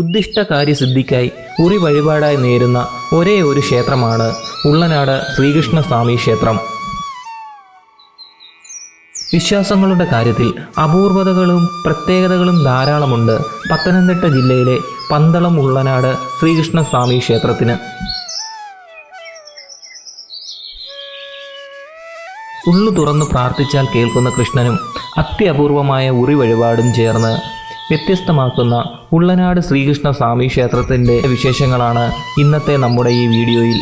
ഉദ്ദിഷ്ട കാര്യസിദ്ധിക്കായി ഉറി വഴിപാടായി നേരുന്ന ഒരേ ഒരു ക്ഷേത്രമാണ് ഉള്ളനാട് ശ്രീകൃഷ്ണസ്വാമി ക്ഷേത്രം. വിശ്വാസങ്ങളുടെ കാര്യത്തിൽ അപൂർവതകളും പ്രത്യേകതകളും ധാരാളമുണ്ട് പത്തനംതിട്ട ജില്ലയിലെ പന്തളം ഉള്ളനാട് ശ്രീകൃഷ്ണസ്വാമി ക്ഷേത്രത്തിന്. ഉള്ളു തുറന്നു പ്രാർത്ഥിച്ചാൽ കേൾക്കുന്ന കൃഷ്ണനും അത്യപൂർവമായ ഉറി വഴിപാടും ചേർന്ന് വ്യത്യസ്തമാക്കുന്ന ഉള്ളനാട് ശ്രീകൃഷ്ണ സ്വാമി ക്ഷേത്രത്തിന്റെ വിശേഷങ്ങളാണ് ഇന്നത്തെ നമ്മുടെ ഈ വീഡിയോയിൽ.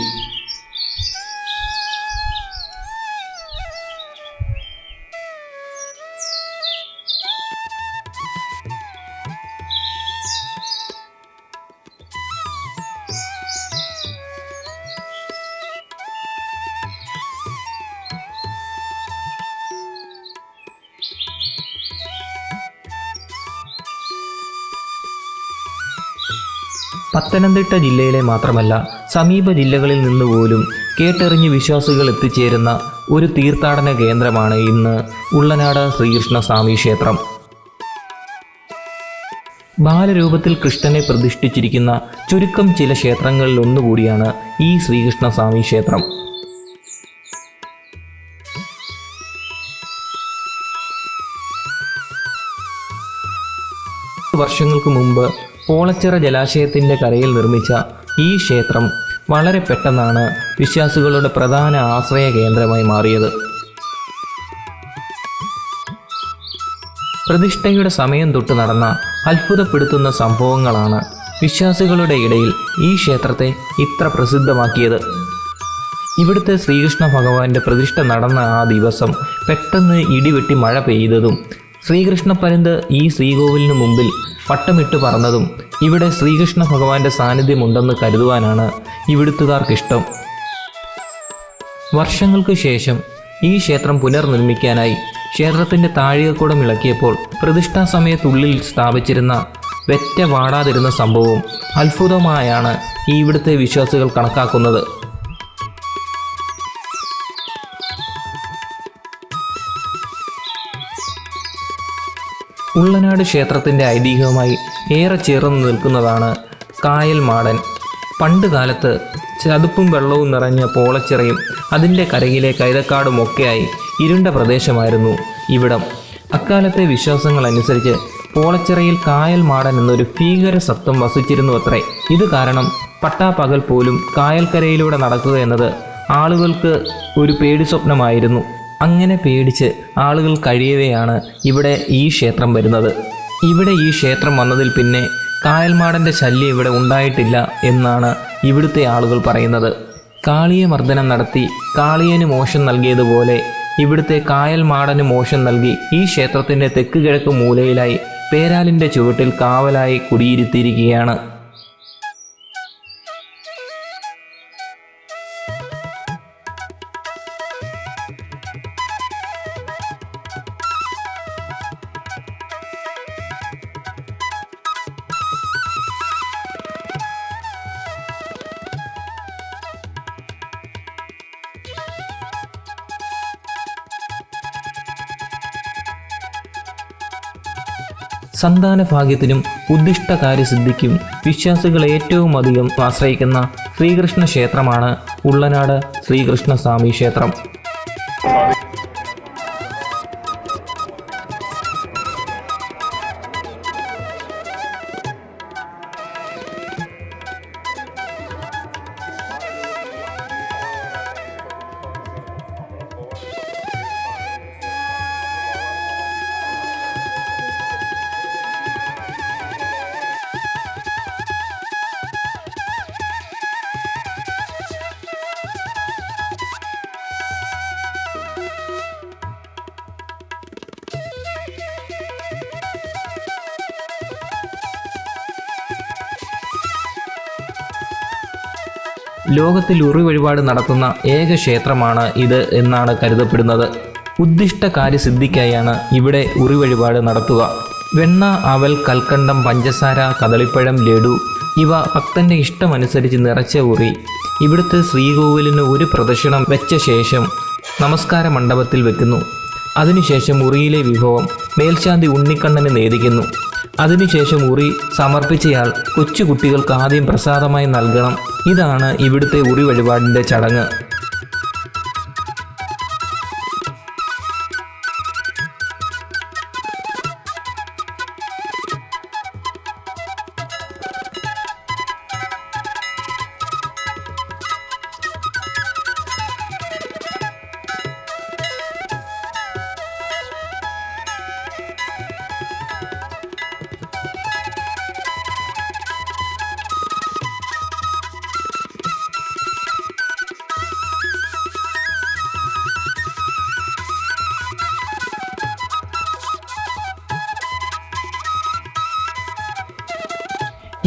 പത്തനംതിട്ട ജില്ലയിലെ മാത്രമല്ല സമീപ ജില്ലകളിൽ നിന്ന് പോലും കേട്ടെറിഞ്ഞ് വിശ്വാസികൾ എത്തിച്ചേരുന്ന ഒരു തീർത്ഥാടന കേന്ദ്രമാണ് ഇന്ന് ഉള്ളനാട് ശ്രീകൃഷ്ണ സ്വാമി ക്ഷേത്രം. ബാലരൂപത്തിൽ കൃഷ്ണനെ പ്രതിഷ്ഠിച്ചിരിക്കുന്ന ചുരുക്കം ചില ക്ഷേത്രങ്ങളിൽ ഒന്നുകൂടിയാണ് ഈ ശ്രീകൃഷ്ണ സ്വാമി ക്ഷേത്രം. വർഷങ്ങൾക്ക് മുമ്പ് പോളച്ചിറ ജലാശയത്തിന്റെ കരയിൽ നിർമ്മിച്ച ഈ ക്ഷേത്രം വളരെ പെട്ടെന്നാണ് വിശ്വാസികളുടെ പ്രധാന ആശ്രയ കേന്ദ്രമായി മാറിയത്. പ്രതിഷ്ഠയുടെ സമയം തൊട്ട് നടന്ന അത്ഭുതപ്പെടുത്തുന്ന സംഭവങ്ങളാണ് വിശ്വാസികളുടെ ഇടയിൽ ഈ ക്ഷേത്രത്തെ ഇത്ര പ്രസിദ്ധമാക്കിയത്. ഇവിടുത്തെ ശ്രീകൃഷ്ണ ഭഗവാന്റെ പ്രതിഷ്ഠ നടന്ന ആ ദിവസം പെട്ടെന്ന് ഇടിവെട്ടി മഴ പെയ്തതും ശ്രീകൃഷ്ണ പരുന്ത് ഈ ശ്രീകോവിലിന് മുമ്പിൽ പട്ടമിട്ട് പറന്നതും ഇവിടെ ശ്രീകൃഷ്ണ ഭഗവാന്റെ സാന്നിധ്യമുണ്ടെന്ന് കരുതുവാനാണ് ഇവിടുത്തുകാർക്കിഷ്ടം. വർഷങ്ങൾക്ക് ശേഷം ഈ ക്ഷേത്രം പുനർനിർമ്മിക്കാനായി ക്ഷേത്രത്തിന്റെ താഴികക്കുടം ഇളക്കിയപ്പോൾ പ്രതിഷ്ഠാ സമയത്തുള്ളിൽ സ്ഥാപിച്ചിരുന്ന വെറ്റ വാടാതിരുന്ന സംഭവം അത്ഭുതമായാണ് ഈ ഇവിടുത്തെ വിശ്വാസികൾ കണക്കാക്കുന്നത്. ഉള്ളനാട് ക്ഷേത്രത്തിന്റെ ഐതിഹ്യവുമായി ഏറെ ചേർന്ന് നിൽക്കുന്നതാണ് കായൽ മാടൻ. പണ്ട് കാലത്ത് ചതുപ്പും വെള്ളവും നിറഞ്ഞ പോളച്ചിറയും അതിന്റെ കരയിലെ കൈതക്കാടും ഒക്കെയായി ഇരുണ്ട പ്രദേശമായിരുന്നു ഇവിടം. അക്കാലത്തെ വിശ്വാസങ്ങളനുസരിച്ച് പോളച്ചിറയിൽ കായൽ മാടൻ എന്നൊരു ഭീകര സത്വം വസിച്ചിരുന്നു അത്രേ ഇത് കാരണം പട്ടാപ്പകൽ പോലും കായൽക്കരയിലൂടെ നടക്കുക എന്നത് ആളുകൾക്ക് ഒരു പേടി സ്വപ്നമായിരുന്നു അങ്ങനെ പേടിച്ച് ആളുകൾ കഴിയവെയാണ് ഇവിടെ ഈ ക്ഷേത്രം വരുന്നത്. ഇവിടെ ഈ ക്ഷേത്രം വന്നതിൽ പിന്നെ കായൽമാടന്റെ ശല്യം ഇവിടെ ഉണ്ടായിട്ടില്ല എന്നാണ് ഇവിടുത്തെ ആളുകൾ പറയുന്നത്. കാളിയെ മർദ്ദനം നടത്തി കാളിയന് മോശം നൽകിയതുപോലെ ഇവിടുത്തെ കായൽ മാടന് മോശം നൽകി ഈ ക്ഷേത്രത്തിന്റെ തെക്ക് കിഴക്ക് മൂലയിലായി പേരാലിന്റെ ചുവട്ടിൽ കാവലായി കുടിയിരുത്തിയിരിക്കുകയാണ്. സന്താന ഭാഗ്യത്തിനും ഉദ്ദിഷ്ട കാര്യസിദ്ധിക്കും വിശ്വാസികൾ ഏറ്റവും അധികം ആശ്രയിക്കുന്ന ശ്രീകൃഷ്ണ ക്ഷേത്രമാണ് ഉള്ളനാട് ശ്രീകൃഷ്ണസ്വാമി ക്ഷേത്രം. ലോകത്തിൽ ഉറി വഴിപാട് നടത്തുന്ന ഏക ക്ഷേത്രമാണ് ഇത് എന്നാണ് കരുതപ്പെടുന്നത്. ഉദ്ദിഷ്ട കാര്യസിദ്ധിക്കായാണ് ഇവിടെ ഉറി വഴിപാട് നടത്തുക. വെണ്ണ അവൽ കൽക്കണ്ടം പഞ്ചസാര കദളിപ്പഴം ലഡു ഇവ ഭക്തന്റെ ഇഷ്ടമനുസരിച്ച് നിറച്ച ഉറി. ഇവിടുത്തെ ശ്രീകോവിലിന് ഒരു പ്രദക്ഷിണം വെച്ച ശേഷം നമസ്കാര മണ്ഡപത്തിൽ വെക്കുന്നു. അതിനുശേഷം മുറിയിലെ വിഭവം മേൽശാന്തി ഉണ്ണിക്കണ്ണന് നേദിക്കുന്നു. അതിനുശേഷം ഉറി സമർപ്പിച്ചയാൾ കൊച്ചുകുട്ടികൾക്ക് ആദ്യം പ്രസാദമായി നൽകണം. ഇതാണ് ഇവിടുത്തെ ഉറി വഴിപാടിന്റെ ചടങ്ങ്.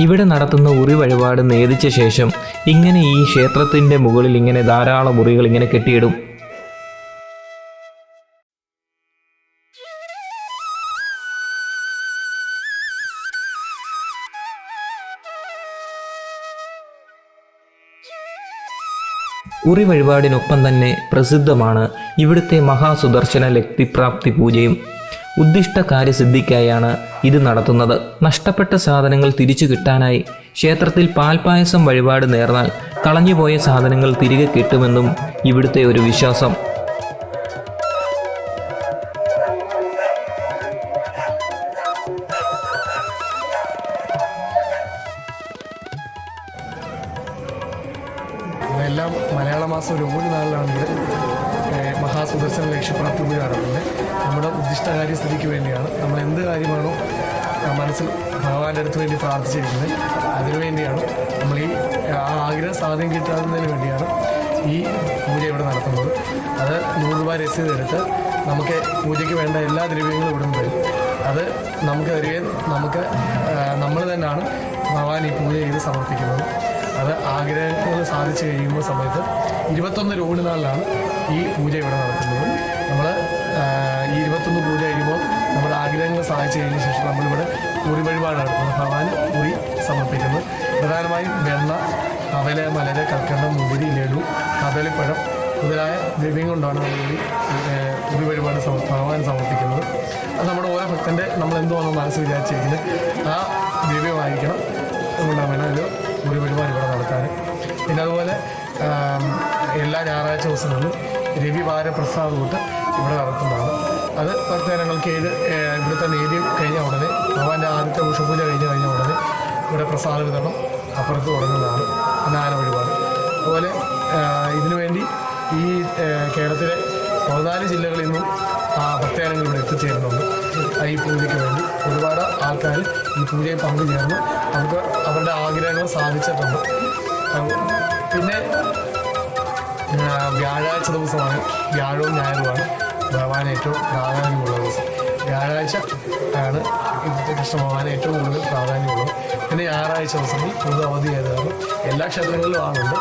ഇവിടെ നടത്തുന്ന ഉറി വഴിപാട് നേദിച്ച ശേഷം ഇങ്ങനെ ഈ ക്ഷേത്രത്തിന്റെ മുകളിൽ ഇങ്ങനെ ധാരാളം മുറികൾ ഇങ്ങനെ കെട്ടിയിടും. ഉറി വഴിപാടിനൊപ്പം തന്നെ പ്രസിദ്ധമാണ് ഇവിടുത്തെ മഹാസുദർശന ലക്തിപ്രാപ്തി പൂജയും. ഉദ്ദിഷ്ട കാര്യസിദ്ധിക്കായാണ് ഇത് നടത്തുന്നത്. നഷ്ടപ്പെട്ട സാധനങ്ങൾ തിരിച്ചു കിട്ടാനായി ക്ഷേത്രത്തിൽ പാൽപായസം വഴിപാട് നേർന്നാൽ കളഞ്ഞുപോയ സാധനങ്ങൾ തിരികെ കിട്ടുമെന്നും ഇവിടുത്തെ ഒരു വിശ്വാസം. ഇതെല്ലാം മലയാള മാസം ഒരു മൂന്ന് നാളിലാണ് ഇവിടെ മഹാസുദർശന ലക്ഷ്യപ്രാപ്തി പൂജ നടക്കുന്നത് നമ്മുടെ ഉദ്ദിഷ്ടകാര്യ സ്ഥിതിക്ക് വേണ്ടിയാണ്. നമ്മൾ എന്ത് കാര്യമാണോ മനസ്സിൽ ഭഗവാന്റെ അടുത്ത് വേണ്ടി പ്രാർത്ഥിച്ചിരിക്കുന്നത് അതിനുവേണ്ടിയാണ് നമ്മൾ ഈ ആഗ്രഹ സാധ്യം കിട്ടാവുന്നതിന് വേണ്ടിയാണ് ഈ പൂജ ഇവിടെ നടത്തുന്നത്. അത് നൂറ് രൂപ രസീത് എടുത്ത് നമുക്ക് പൂജയ്ക്ക് വേണ്ട എല്ലാ ദ്രവ്യങ്ങളും ഇവിടെ വരും അത് നമുക്ക് തരികയും നമുക്ക് നമ്മൾ തന്നെയാണ് ഭഗവാൻ ഈ പൂജ ചെയ്ത് സമർപ്പിക്കുന്നത്. അത് ആഗ്രഹങ്ങൾ സാധിച്ചു കഴിയുമ്പോൾ സമയത്ത് ഇരുപത്തൊന്ന് രൂപ നാളിലാണ് ഈ പൂജ ഇവിടെ നമ്മൾ ഈ ഇരുപത്തൊന്ന് പൂജ കഴിയുമ്പോൾ നമ്മുടെ ആഗ്രഹങ്ങൾ സാധിച്ചു കഴിഞ്ഞ ശേഷം നമ്മളിവിടെ പൂരി വഴിപാട് നടത്തുന്നത് ഭഗവാന് ഉറി സമർപ്പിക്കുന്നത് പ്രധാനമായും വെണ്ണ അവല മലര കൽക്കണ്ടം മുതിരി ലഡു കദളിപ്പഴം മുതലായ ദ്രവ്യം കൊണ്ടാണ് നമ്മൾ ഉറി വഴിപാട് ഭഗവാൻ സമർപ്പിക്കുന്നത്. അത് നമ്മുടെ ഓരോ ഭക്തന്റെ നമ്മൾ എന്തോന്നോ മനസ്സ് വിചാരിച്ചിരിക്കുന്നത്. ആ ദ്രവ്യമായിരിക്കണം കൊണ്ടാണ് വേണം ഒരു ഒരു വഴിപാട് ഇവിടെ നടത്താൻ. പിന്നെ അതുപോലെ എല്ലാ ഞായറാഴ്ച ദിവസങ്ങളിലും രവിവാര പ്രസാദ് തൊട്ട് ഇവിടെ നടത്തുന്നതാണ്. അത് ഏഴ് ഏഹ്, ഇവിടുത്തെ നേതി കഴിഞ്ഞ ഉടനെ ഭഗവാന്റെ ആദ്യത്തെ ഉഷപൂജ കഴിഞ്ഞ് കഴിഞ്ഞ ഉടനെ ഇവിടെ പ്രസാദ വിതരണം അപ്പുറത്ത് തുടങ്ങുന്നതാണ്. അനാന വഴിപാട്. അതുപോലെ ഇതിനുവേണ്ടി ഈ കേരളത്തിലെ പതിനാല് ജില്ലകളിൽ നിന്നും ആ ഭക്തജനങ്ങൾ ഇവിടെ എത്തിച്ചേരുന്നുണ്ട്. ഈ പൂജയ്ക്ക് വേണ്ടി ഒരുപാട് ആൾക്കാർ ഈ പൂജയിൽ പങ്കുചേർന്ന് അവർക്ക് അവരുടെ ആഗ്രഹങ്ങൾ സാധിച്ചിട്ടുണ്ട്. പിന്നെ വ്യാഴാഴ്ച ദിവസമാണ് വ്യാഴവും ഞായറുമാണ്. ഭഗവാൻ ഏറ്റവും പ്രാധാന്യമുള്ള ദിവസം. വ്യാഴാഴ്ച ആണ് ഇന്നത്തെ കൃഷ്ണ ഭഗവാൻ ഏറ്റവും കൂടുതൽ പ്രാധാന്യമുള്ളത്. പിന്നെ ഞായറാഴ്ച ദിവസങ്ങളിൽ പൊതു അവധിയായത് കാരണം എല്ലാ ക്ഷേത്രങ്ങളിലും ആളുണ്ട്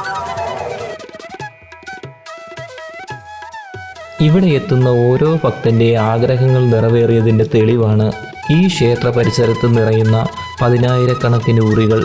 ഇവിടെ എത്തുന്ന ഓരോ ഭക്തന്റെ ആഗ്രഹങ്ങൾ നിറവേറിയതിന്റെ തെളിവാണ് ഈ ക്ഷേത്ര പരിസരത്ത് നിറയുന്ന പതിനായിരക്കണക്കിന് ഉറികൾ